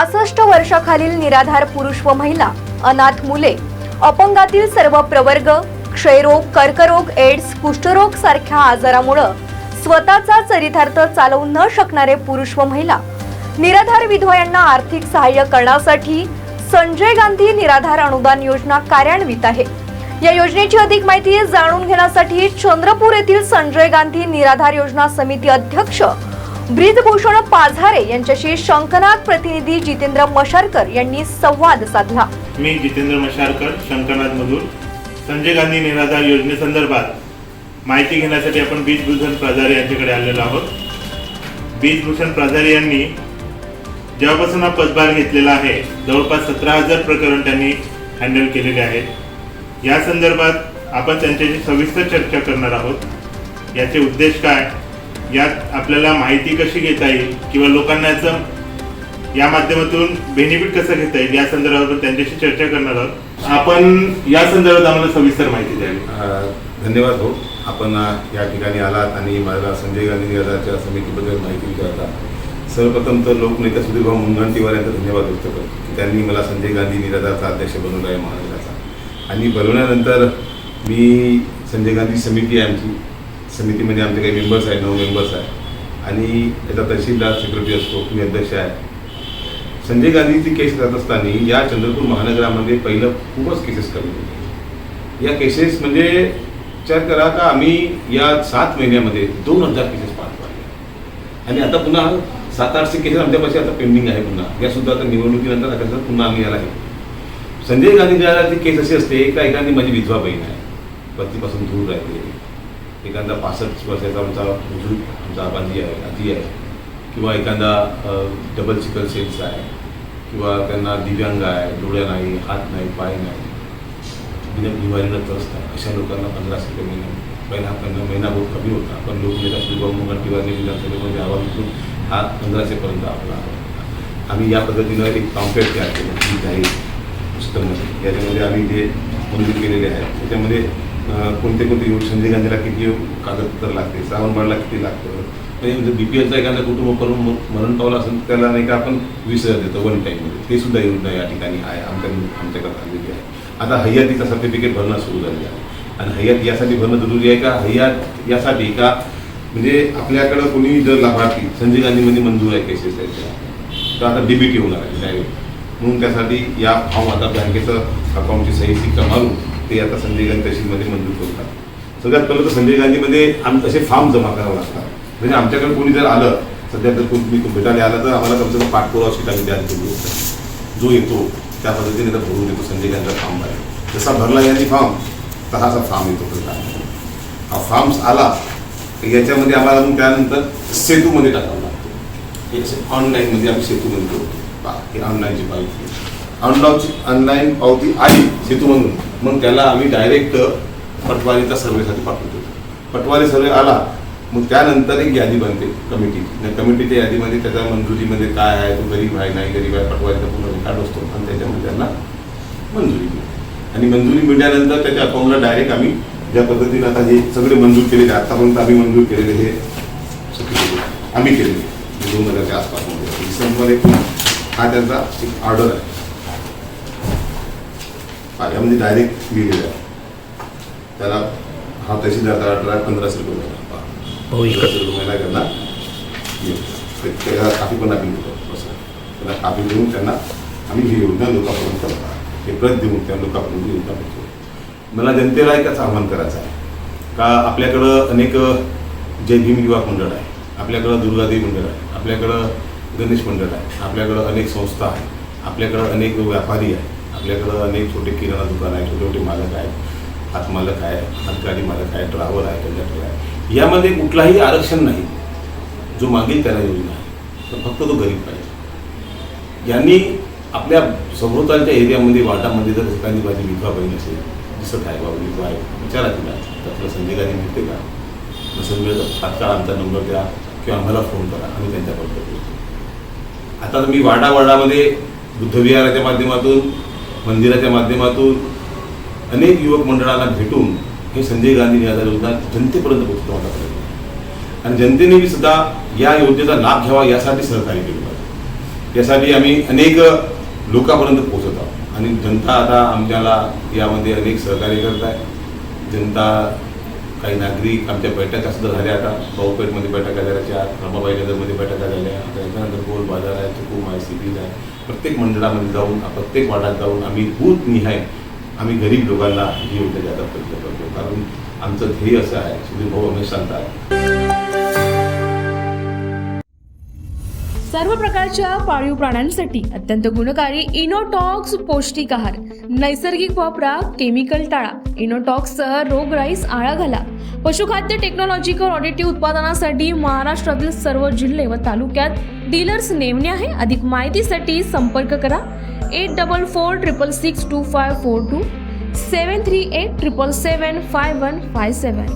पासष्ट वर्षाखालील निराधार पुरुष व महिला अनाथ मुले अपंगातील सर्व प्रवर्ग क्षयरोग कर्करोग एड्स कुष्ठरोग सारख्या आजारामुळं स्वतःचा चरितार्थ चालवू न शकणारे पुरुष व महिला निराधार विधवा यांना आर्थिक सहाय्य करण्यासाठी संजय गांधी निराधार अनुदान योजना कार्यान्वित आहे. या योजनेची अधिक माहिती जाणून घेण्यासाठी चंद्रपूर येथील संजय गांधी निराधार योजना समिती अध्यक्ष ब्रिजभूषण पाझारे यांच्याशी शंकनाथ प्रतिनिधी जितेंद्र मशारकर यांनी संवाद साधला. मी जितेंद्र मशारकर शंकरनाथ मधूर संजय गांधी निराधार योजनेसंदर्भात माहिती घेण्यासाठी आपण बीजभूषण प्राचार्य यांच्याकडे आलेलो आहोत. बीजभूषण प्राचार्य यांनी जेव्हापासून हा पदभार घेतलेला आहे जवळपास सतरा हजार प्रकरण त्यांनी हँडल केलेले आहेत. या संदर्भात आपण त्यांच्याशी सविस्तर चर्चा करणार आहोत. याचे उद्देश काय? यात आपल्याला माहिती कशी घेता येईल किंवा लोकांना याचं या माध्यमातून बेनिफिट कसं घेता येईल या संदर्भात आपण त्यांच्याशी चर्चा करणार आहोत. आपण या संदर्भात आम्हाला सविस्तर माहिती द्यावी. धन्यवाद हो आपण या ठिकाणी आलात आणि मला संजय गांधी निराधारच्या समितीबद्दल माहिती विचारता सर्वप्रथम तर लोकनेता सुधीरभाऊ मुनगंटीवार यांचा धन्यवाद व्यक्त करतो की त्यांनी मला संजय गांधी निराधारचा अध्यक्ष बनवला आहे महाराष्ट्राचा. आणि बनवल्यानंतर मी संजय गांधी समिती आमची. समितीमध्ये आमचे काही मेंबर्स आहे नऊ मेंबर्स आहे आणि याचा तहसीलदार सेक्रेटरी असतो मी अध्यक्ष आहे. संजय गांधीची केस करत असताना या चंद्रपूर महानगरामध्ये पहिलं खूपच केसेस कमी होते. या केसेस म्हणजे विचार करा का आम्ही या सात महिन्यामध्ये दोन हजार केसेस पार पाडले. आणि आता पुन्हा सात आठशे केसेस आमच्यापाशी आता पेंडिंग आहे पुन्हा. या सुद्धा आता निवडणुकीनंतर आता पुन्हा आम्ही याला आहे संजय गांधी निराधारची केस अशी असते का एखादी माझी विधवा बहीण आहे. पतीपासून दूर राहते एखादा पासष्ट वर्षाचा आमचा बुजुर्ग आमचा आबाजी आहे आधी आहे किंवा एखादा डबल सिकल सेल्स आहे किंवा त्यांना दिव्यांग आहे डोळ्या नाही हात नाही पाय नाही बिना बिमारीनं त्रस्त आहे अशा लोकांना पंधराशे रुपये महिना पहिला पंधरा महिना बहुत कमी होता. पण लोकनेता सुभाऊ मुनगंटीवारने विधानसभेमध्ये आवाज उठून हा पंधराशेपर्यंत आपला आम्ही या पद्धतीनं एक पॉम्पलेट तयार केलं जाहीर पुस्तकमध्ये याच्यामध्ये आम्ही जे मंजूर केलेले आहेत त्याच्यामध्ये कोणते कोणते योग संजय गांधीला किती कागदपत्र लागते श्रावणबाळला किती लागतं? म्हणजे बी पी एलचा एखादा कुटुंब करून मरण पावला असेल तर त्याला नाही का आपण वीस हजार देतो वन टाईममध्ये ते सुद्धा योजना या ठिकाणी आहे आमच्या आमच्याकडे आलेली आहे. आता हय्यातीचा सर्टिफिकेट भरणं सुरू झाले आहे. आणि हय्यात यासाठी भरणं जरुरी आहे का? हय्यात यासाठी का? म्हणजे आपल्याकडं कोणी जर लाभार्थी संजय गांधीमध्ये मंजूर आहे केसेस त्याच्या. तर आता डीबीटी होणार आहे डायरेक्ट म्हणून त्यासाठी या फॉर्म आता बँकेचं अकाउंटची सही सिक्का मारून ते आता संजय गांधी तहसीलमध्ये मंजूर करतात सगळ्यात पहिलं तर संजय गांधीमध्ये आम असे फॉर्म जमा करावे लागतात. म्हणजे आमच्याकडे कोणी जर आलं सध्या जर कोणी तुम्ही भेटायला आलं तर आम्हाला कमसे कम पाठपुरावा शीट आम्ही तयार केली जो येतो त्या पद्धतीने तर भरून देतो संजय गांधीचा फॉर्म आहे जसा भरला यांनी फॉर्म तसाचा फॉर्म येतो हा फॉर्म्स आला याच्यामध्ये आम्हाला मग त्यानंतर सेतूमध्ये टाकावं लागतो. हे ऑनलाईनमध्ये आम्ही सेतूमध्ये करतो पहा, ऑनलाईनची पावती ऑनलाईनची ऑनलाईन पावती आली सेतूमधून. मग त्याला आम्ही डायरेक्ट पटवारीचा सर्वेसाठी पाठवतो. पटवारी सर्वे आला मग त्यानंतर एक यादी बनते कमिटी कमिटीच्या यादीमध्ये त्याच्या मंजुरीमध्ये काय आहे तो गरीब आहे नाही गरीब आहे पटवारीचा पूर्ण रेकॉर्ड असतो. आणि त्याच्यामध्ये त्यांना मंजुरी मिळते. आणि मंजुरी मिळाल्यानंतर त्याच्या अकाउंटला डायरेक्ट आम्ही ज्या पद्धतीने आता हे सगळे मंजूर केलेले आतापर्यंत आम्ही मंजूर केलेले हे आम्ही केलेले. म्हणजे दोन हजारच्या आसपासमध्ये. डिसेंबर एक हा त्यांचा एक ऑर्डर आहे. हा, यामध्ये डायरेक्ट लिहिलेलं आहे. त्याला हा तहसीलदार ऑर्डर आहे पंधराशे रुपये. भाऊ इकडं. पंधराशे रुपये महिना त्यांना त्याला काफी पण आम्ही देतो. असं त्याला काफी देऊन त्यांना आम्ही ही योजना लोकांपर्यंत हे प्रत देऊन त्या लोकांपर्यंत ही योजना पोहोचवतो मला जनतेला एकच आव्हान करायचं आहे. का आपल्याकडं अनेक जय भीम युवा मंडळ आहे. आपल्याकडं दुर्गादेवी मंडळ आहे. आपल्याकडं गणेश मंडळ आहे. आपल्याकडं अनेक संस्था आहे. आपल्याकडं अनेक व्यापारी आहे. आपल्याकडं अनेक छोटे किराणा दुकान आहे छोटे छोटे मालक आहेत हातमालक आहे हातगाडी मालक आहे ड्रायव्हर आहे कंडक्टर आहे. यामध्ये कुठलाही आरक्षण नाही. जो मागेल त्याला योजना आहे तर फक्त तो गरीब पाहिजे. यांनी आपल्या सभोवतालच्या एरियामध्ये वाटामध्ये जर एखादी माझी विधवा बहीण असेल दिसत आहे बाबा विधवा आहे विचारा तिला. तर तुला संजय गांधी मिळते का? नसेल मिळत तात्काळ आमचा नंबर द्या किंवा आम्हाला फोन करा आम्ही त्यांच्याबद्दल बोलतो. आता तर मी वाडा वाडामध्ये बुद्धविहाराच्या माध्यमातून मंदिराच्या माध्यमातून अनेक युवक मंडळांना भेटून हे संजय गांधी निराधार योजना जनतेपर्यंत पोहोचतो माझा आणि जनतेने बी सुद्धा या योजनेचा लाभ घ्यावा यासाठी सहकार्य केलं पाहिजे यासाठी आम्ही अनेक लोकांपर्यंत पोहोचत आहोत. आणि जनता आता आमच्याला यामध्ये अनेक सहकार्य करत आहे. जनता काही नागरिक आमच्या बैठका सुद्धा झाल्या आता. भाऊपेठमध्ये बैठका झाल्या चार रमाबाई नगरमध्ये बैठका झाल्या. त्याच्यानंतर गोल बाजार आहे चुकूम आहे सिटीज आहे. प्रत्येक मंडळामध्ये जाऊन प्रत्येक वाड्यात जाऊन आम्ही बूथ निहाय आम्ही गरीब लोकांना ही योजना जादा प्रयत्न करतो कारण आमचं ध्येय असं आहे सुधीर भाऊ हमेश सांगतात. सर्व प्रकारच्या पाळीव प्राण्यांसाठी अत्यंत गुणकारी इनोटॉक्स पौष्टिक आहार. नैसर्गिक वापरा केमिकल टाळा. इनोटॉक्स इनोटॉक्ससह रोगराईस आळा घाला. पशुखाद्य टेक्नॉलॉजिकल ऑडिटिव्ह उत्पादनासाठी महाराष्ट्रातील सर्व जिल्हे व तालुक्यात डीलर्स नेमणे आहे. अधिक माहितीसाठी संपर्क करा. Eight double four triple six two five four two seven three eight triple seven five one five seven